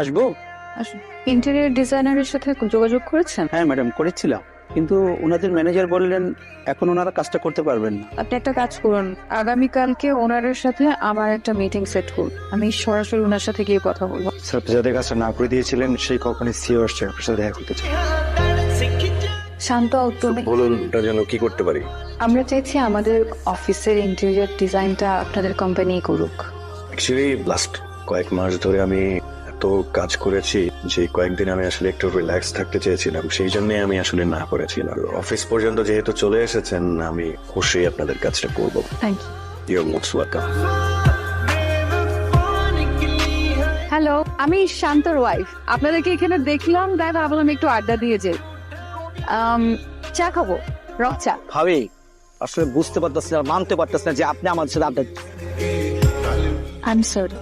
আসব? ইন্টেরিয়র ডিজাইনারের সাথে যোগাযোগ করেছেন? হ্যাঁ ম্যাডাম করেছিলাম। কিন্তু ওনাদের ম্যানেজার বললেন এখন ওনারা কাজটা করতে পারবেন না। আপনি একটা কাজ করুন। আগামীকালকে ওনারের সাথে আমার একটা মিটিং সেট করুন। আমি সরাসরি ওনার সাথে গিয়ে কথা বলব। স্যার যাদের কাজটা না করে দিয়েছিলেন সেই কোম্পানির সিও আসছে আপনার সাথে দেখা করতে চাই। শান্ত তুমি বলুন ওটা যেন কি করতে পারি? আমরা চাইছি আমাদের অফিসের ইন্টেরিয়র ডিজাইনটা আপনাদের কোম্পানি করুক। অ্যাকচুয়ালি লাস্ট কয়েক মাস ধরে আমি এত কাজ করেছি যে কয়েকদিন আমি আসলে একটু রিল্যাক্স থাকতে চেয়েছিলাম সেই জন্য আমি আসলে না করেছিলাম। অফিস পর্যন্ত যেহেতু চলে এসেছেন আমি অবশ্যই আপনাদের কাজটা করব। Thank you your most welcome hello আমি শান্তর ওয়াইফ আপনাদেরকে এখানে দেখলাম তাই ভাবলাম একটু আড্ডা দিয়ে যাই। আম, চা খাব রক চা। ভাবি আসলে বুঝতে পারতেছি না মানতে পারতেছি না যে আপনি আমার সাথে আড্ডা আই এম সরি